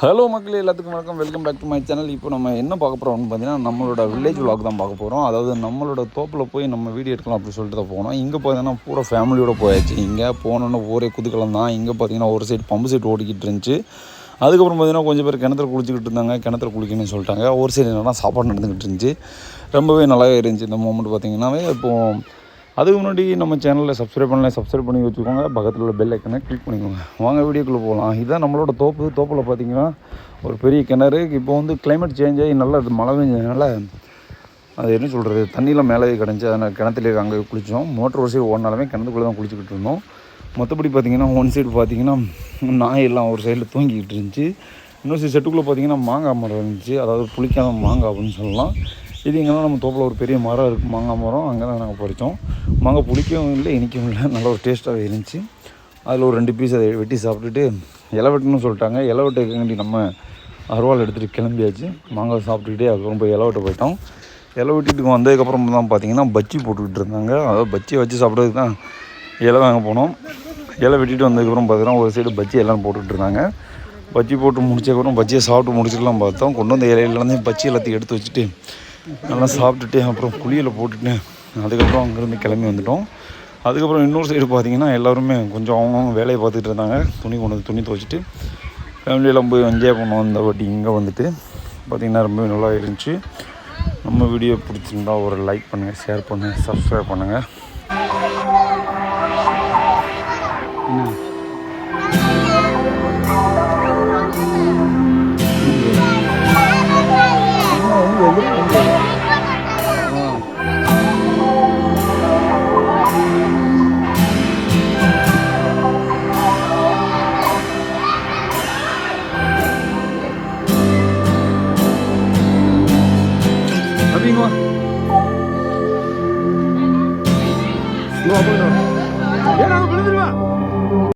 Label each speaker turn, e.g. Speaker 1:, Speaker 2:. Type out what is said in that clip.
Speaker 1: Hello மக்கள் எல்லாத்துக்கும் வணக்கம். Welcome back to my channel இப்போ நம்ம என்ன பார்க்க போகிறோம்னு பார்த்தீங்கன்னா நம்மளோட வில்லேஜ் vlog தான் பார்க்க போகிறோம் அதாவது நம்மளோட தோப்பில் போய் நம்ம வீடியோ எடுக்கலாம் அப்படின்னு சொல்லிட்டு தான் போனோம். இங்கே பார்த்தீங்கன்னா பூரா ஃபேமிலியோட போயாச்சு. இங்கே போனோன்னா ஒரே குதுக்கலம் தான். இங்கே பார்த்தீங்கன்னா ஒரு சைடு பம்பு செட் ஓடிக்கிட்டு இருந்துச்சு. அதுக்கப்புறம் பார்த்தீங்கன்னா கொஞ்சம் பேர் கிணத்துல குளிச்சுக்கிட்டு இருந்தாங்க. கிணத்துல குளிக்கணும்னு சொல்லிட்டாங்க. ஒரு சைடு என்னென்னா சாப்பாடு நடந்துக்கிட்டு இருந்துச்சு. ரொம்பவே நல்லாவே இருந்துச்சு. இந்த மூமெண்ட் பார்த்தீங்கன்னாவே இப்போது அதுக்கு முன்னாடி நம்ம சேனலில் சப்ஸ்கிரைப் பண்ணல சப்ஸ்கிரைப் பண்ணி வச்சுக்கோங்க. பக்கத்தில் உள்ள பெல் ஐக்கனை கிளிக் பண்ணிக்கோங்க. வாங்க வீடியோக்குள்ளே போகலாம் இதுதான் நம்மளோட தோப்பு. தோப்பில் பார்த்தீங்கன்னா ஒரு பெரிய கிணறு. இப்போ வந்து கிளைமேட் சேஞ்ச் ஆகி நல்லா மழை பெஞ்சதுனால அது என்ன சொல்கிறது தண்ணியில் மேலே கிடஞ்சி அதனால் கிணத்துல அங்கே குளித்தோம் மோட்டர் ஒரு சைடு ஓடினாலுமே கிணத்துக்குள்ளே தான் குளிச்சுக்கிட்டு இருந்தோம். மற்றபடி பார்த்தீங்கன்னா ஒன் சைடு பார்த்திங்கன்னா நாய் எல்லாம் ஒரு சைடில் தூங்கிக்கிட்டு இருந்துச்சு. இன்னொரு சைடு செட்டுக்குள்ளே பார்த்தீங்கன்னா மாங்காய் மரம் இருந்துச்சு. அதாவது புளிக்காத மாங்காய் அப்படின்னு சொல்லலாம். இது இங்கே நம்ம தோப்பில் ஒரு பெரிய மரம் இருக்குது மாங்காய் மரம். அங்கே தான் நாங்கள் பறித்தோம். மாங்காய் புளிக்கவும் இல்லை இனிக்கவும் இல்லை. நல்ல ஒரு டேஸ்ட்டாகவே இருந்துச்சு. அதில் ஒரு ரெண்டு பீஸ் அதை வெட்டி சாப்பிட்டுட்டு இலை வெட்டணும்னு சொல்லிட்டாங்க. இலை வெட்டுக்காண்டி நம்ம அருவாள் எடுத்துகிட்டு கிளம்பியாச்சு. மாங்காய் சாப்பிட்டுக்கிட்டே அதுக்கப்புறம் போய் இலை வெட்ட போயிட்டோம் இலை வெட்டிட்டு வந்ததுக்கப்புறம் தான் பார்த்தீங்கன்னா பச்சி போட்டுக்கிட்டு இருந்தாங்க. அதாவது பச்சியை வச்சு சாப்பிட்றதுக்கு தான் இலை வாங்க போனோம். இலை வெட்டிட்டு வந்ததுக்கப்புறம் பார்த்தீங்கன்னா ஒரு சைடு பச்சி எல்லாம் போட்டுக்கிட்டு இருந்தாங்க. பச்சி போட்டு முடிச்சக்கப்புறம் பச்சியை சாப்பிட்டு முடிச்சுட்டுலாம் பார்த்தோம். கொண்டு வந்த இலையிலேருந்து பச்சி எல்லாத்தையும் எடுத்து வச்சுட்டு நல்லா சாப்பிட்டுட்டு அப்புறம் குளியில் போட்டுட்டு அதுக்கப்புறம் அங்கேருந்து கிளம்பி வந்துட்டோம். அதுக்கப்புறம் இன்னொரு சைடு பார்த்தீங்கன்னா எல்லாருமே கொஞ்சம் அவங்கவுங்க வேலையை பார்த்துட்டு இருந்தாங்க. துணி கொண்டு வந்து துணி துவைச்சிட்டு ஃபேமிலியெல்லாம் போய் என்ஜாய் பண்ணோம். இந்த வாட்டி இங்கே வந்துட்டு. பார்த்திங்கன்னா ரொம்பவே நல்லா இருந்துச்சு. நம்ம வீடியோ பிடிச்சிருந்தா ஒரு லைக் பண்ணுங்கள் ஷேர் பண்ணுங்கள் சப்ஸ்கிரைப் பண்ணுங்கள் அப்படிங்களா ஏன்னா விழுந்துருவா